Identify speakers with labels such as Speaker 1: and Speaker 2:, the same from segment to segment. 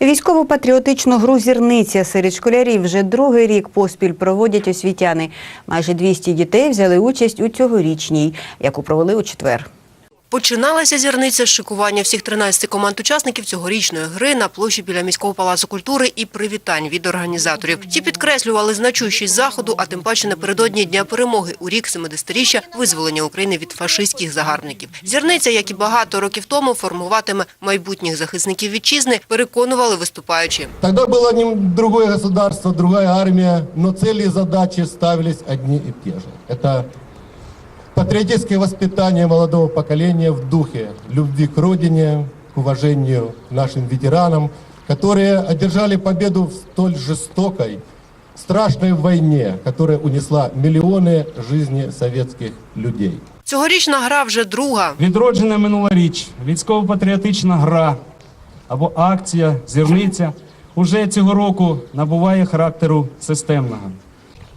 Speaker 1: Військово-патріотичну гру «Зірниця» серед школярів вже другий рік поспіль проводять освітяни. Майже 200 дітей взяли участь у цьогорічній, яку провели у четвер.
Speaker 2: Починалася зірниця з шикування всіх 13 команд учасників цьогорічної гри на площі біля міського палацу культури і привітань від організаторів. Ті підкреслювали значущість заходу, а тим паче напередодні дня перемоги у рік 70-річчя визволення України від фашистських загарбників. Зірниця, як і багато років тому, формуватиме майбутніх захисників вітчизни, переконували виступаючі.
Speaker 3: Тогда было не другое государство, другая армия, но цели и задачи ставились одни и те же. Это патриотическое воспитание молодого поколения в духе любви к родине, к уважению к нашим ветеранам, которые одержали победу в столь жестокой, страшной войне, которая унесла миллионы жизней советских людей.
Speaker 2: Цьогорічна гра вже друга.
Speaker 4: Відроджена минулоріч, військово-патріотична гра або акція, зірниця уже цього року набуває характеру системного.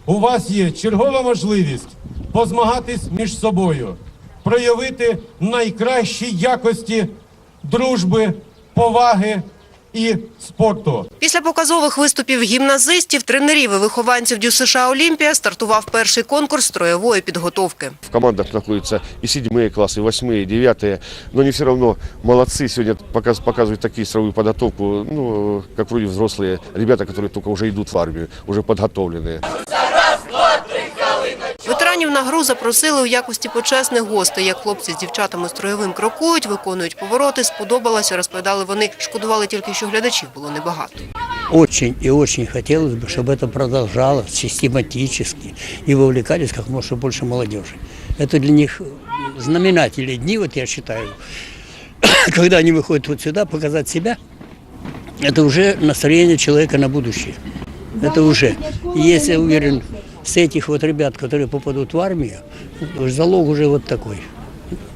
Speaker 3: У вас є чергова можливість позмагатись між собою, проявити найкращі якості дружби, поваги і спорту.
Speaker 2: Після показових виступів гімназистів, тренерів і вихованців Дю США Олімпія стартував перший конкурс строєвої підготовки.
Speaker 5: В командах находятся и седьмые классы, и восьмые, и девятые, но они все равно молодцы. Сегодня показ, показывают такие строевую подготовку, ну, как вроде взрослые ребята, которые только уже идут в армию, уже подготовленные.
Speaker 2: Ветеранів на гру запросили у якості почесних гостей. Як хлопці з дівчатами строєвим крокують, виконують повороти, сподобалося, розповідали вони. Шкодували тільки, що глядачів було небагато.
Speaker 6: Очень и очень хотелось бы, чтобы это продолжалось систематически и вовлекались как можно больше молодежи. Это для них знаменательные дни, вот я считаю, когда они выходят вот сюда показать себя, это уже настроение человека на будущее. Это уже. И если я уверен, с этих вот ребят, которые попадут в армию, залог уже вот такой.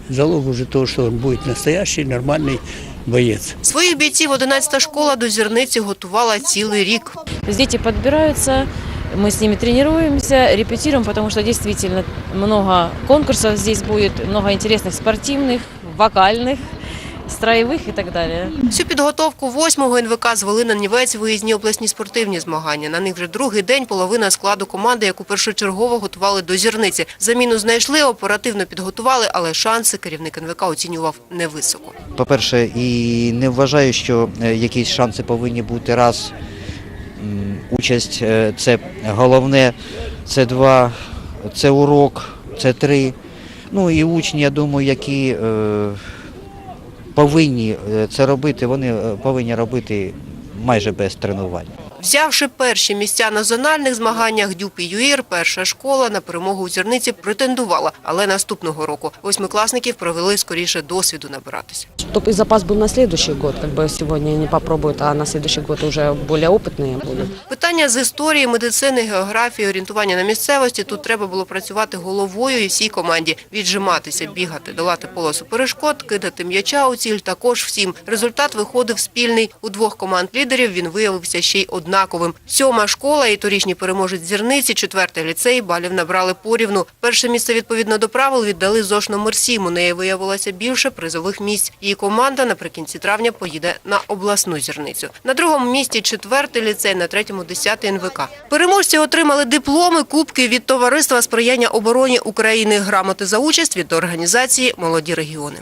Speaker 6: Залог уже того, что он будет настоящий, нормальный боец.
Speaker 2: Своїх бійців 11-та школа до зірниці готувала цілий рік.
Speaker 7: То есть дети подбираются, мы с ними тренируемся, репетируем, потому что действительно много конкурсов здесь будет, много интересных спортивных, вокальных, строевых и так далее.
Speaker 2: Всю підготовку 8-го НВК звели на Нівець виїзні обласні спортивні змагання. На них вже другий день половина складу команди, яку першочергово готували до зірниці. Заміну знайшли, оперативно підготували, але шанси керівник НВК оцінював невисоко.
Speaker 8: По-перше, і не вважаю, що е, якісь шанси повинні бути раз. Участь е, це головне, це два, це урок, це три. Ну і учні, я думаю, які е, повинні е, це робити, вони е, повинні робити майже без тренувань.
Speaker 2: Взявши перші місця на зональних змаганнях, Дюп і ЮІР, перша школа на перемогу у зірниці претендувала. Але наступного року восьмикласників провели скоріше досвіду набиратися.
Speaker 9: Чтобы и запас был на следующий год, как бы сегодня они попробуют, а на следующий год уже более опытные будут.
Speaker 2: Питання з історії, медицини, географії, орієнтування на місцевості. Тут треба було працювати головою і всій команді. Віджиматися, бігати, долати полосу перешкод, кидати м'яча у ціль також всім. Результат виходив спільний. У двох команд лідерів він виявився ще й однаковим. Сьома школа і торічній переможець зірниці, четвертий ліцей балів набрали порівну. Перше місце відповідно до правил віддали ЗОШ номер 7. У неї виявилося більше призових місць. Її команда наприкінці травня поїде на обласну зірницю. На другому місці четвертий ліцей, на третьому десятий НВК. Переможці отримали дипломи, кубки від товариства сприяння обороні України, грамоти за участь від організації Молоді регіони.